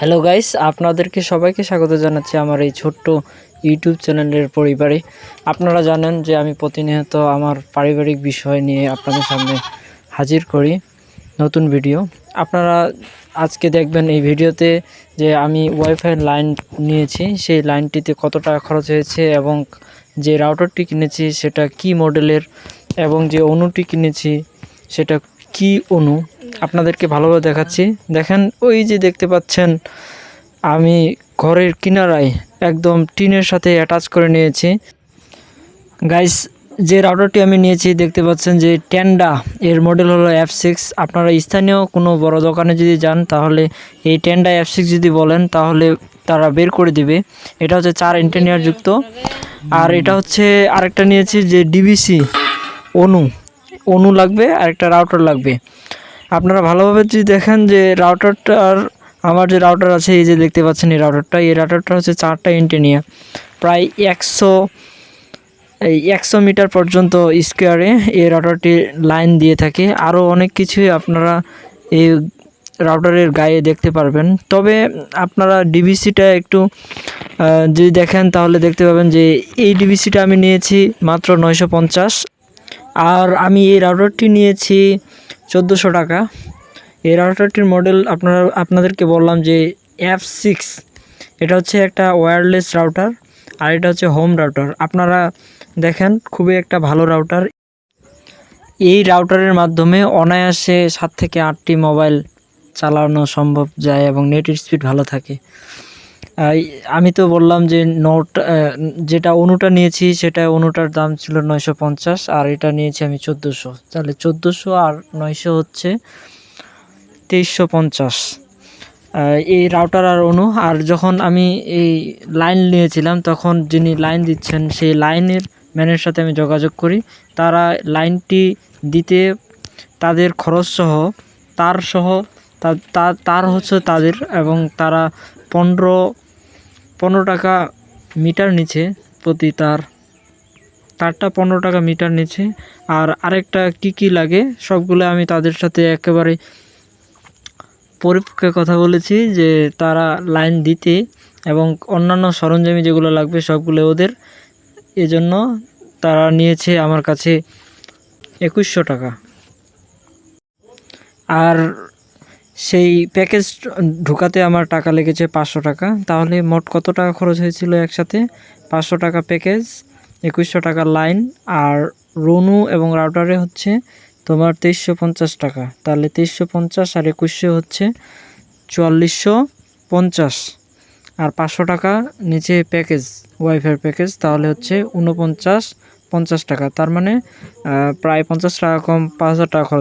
Hello guys আপনাদেরকে সবাইকে স্বাগত জানাচ্ছি আমার এই ছোট্ট ইউটিউব চ্যানেলের পরিবারে। আপনারা জানেন যে আমি প্রতিনিয়ত আমার পারিবারিক বিষয় নিয়ে আপনাদের সামনে হাজির করি নতুন ভিডিও। আপনারা আজকে দেখবেন এই ভিডিওতে যে আমি ওয়াইফাই লাইন নিয়েছি। সেই লাইনটিতে কত টাকা খরচ হয়েছে এবং যে রাউটারটি কিনেছি, সেটা কি মডেলের এবং যে অনুটি কিনেছি, সেটা কি অনু আপনাদেরকে ভালোভাবে দেখাচ্ছি। দেখেন, ওই যে দেখতে পাচ্ছেন, আমি ঘরের কিনারায় একদম টিনের সাথে অ্যাটাচ করে নিয়েছি। গাইস যে রাউটারটি আমি নিয়েছি, দেখতে পাচ্ছেন যে ট্যান্ডা এর মডেল হলো এফ সিক্স আপনারা স্থানীয় কোনো বড় দোকানে যদি যান, তাহলে এই টেন্ডা এফ সিক্স যদি বলেন, তাহলে তারা বের করে দিবে। এটা হচ্ছে চার ইন্টেনিয়ার যুক্ত। আর এটা হচ্ছে আরেকটা নিয়েছি যে ডিবিসি অনু অনু লাগবে আর একটা রাউটার লাগবে। আপনারা ভালোভাবে যদি দেখেন যে রাউটারটার আমার যে রাউটার আছে, এই যে দেখতে পাচ্ছেন এই রাউটারটা এই রাউটারটা হচ্ছে চারটা ইন্টেনিয়া প্রায় একশো, এই একশো মিটার পর্যন্ত স্কোয়ারে এই রাউটারটি লাইন দিয়ে থাকে। আরও অনেক কিছুই আপনারা এই রাউটারের গায়ে দেখতে পারবেন। তবে আপনারা ডিবিসিটা একটু যদি দেখেন তাহলে দেখতে পাবেন যে এই ডিবিসিটা আমি নিয়েছি মাত্র নয়শো পঞ্চাশ। আর আমি এই রাউটারটি নিয়েছি চোদ্দোশো টাকা। এই রাউটারটির মডেল আপনারা, আপনাদেরকে বললাম যে এফ সিক্স এটা হচ্ছে একটা ওয়্যারলেস রাউটার আর এটা হচ্ছে হোম রাউটার আপনারা দেখেন, খুবই একটা ভালো রাউটার এই রাউটারের মাধ্যমে অনায়াসে সাত থেকে আটটি মোবাইল চালানো সম্ভব যায় এবং নেট স্পিড ভালো থাকে। আমি তো বললাম যে নোট যেটা অনুটা নিয়েছি সেটা অনুটার দাম ছিল নয়শো পঞ্চাশ, আর এটা নিয়েছি আমি চোদ্দোশো। তাহলে চোদ্দোশো আর নয়শো হচ্ছে তেইশশো পঞ্চাশ। এই রাউটার আর অনু, আর যখন আমি এই লাইন নিয়েছিলাম, তখন যিনি লাইন দিচ্ছেন, সেই লাইনের ম্যানের সাথে আমি যোগাযোগ করি। তারা লাইনটি দিতে তাদের খরচ সহ, তার সহ তার হচ্ছে তাদের, এবং তারা পনেরো পনেরো টাকা মিটার নিচে প্রতি তার। তারটা পনেরো টাকা মিটার নিচে আর আরেকটা কি কি লাগে সবগুলো আমি তাদের সাথে একেবারে পরিপক্ষে কথা বলেছি যে তারা লাইন দিতে এবং অন্যান্য সরঞ্জামি যেগুলো লাগবে সবগুলো ওদের। এজন্য তারা নিয়েছে আমার কাছে একুশশো টাকা। আর সেই প্যাকেজ ঢোকাতে আমার টাকা লেগেছে পাঁচশো টাকা। তাহলে মোট কত টাকা খরচ হয়েছিল একসাথে? পাঁচশো টাকা প্যাকেজ একুশশো টাকা লাইন আর রনু এবং রাউটারে হচ্ছে তোমার তেইশশো পঞ্চাশ টাকা। তাহলে তেইশশো পঞ্চাশ আর একুশশো হচ্ছে চুয়াল্লিশশো পঞ্চাশ। আর পাঁচশো টাকা নিচে প্যাকেজ ওয়াইফাই প্যাকেজ তাহলে হচ্ছে উনপঞ্চাশ পঞ্চাশ টাকা। তার মানে প্রায় পঞ্চাশ টাকা কম, পাঁচ হাজার টাকা খরচ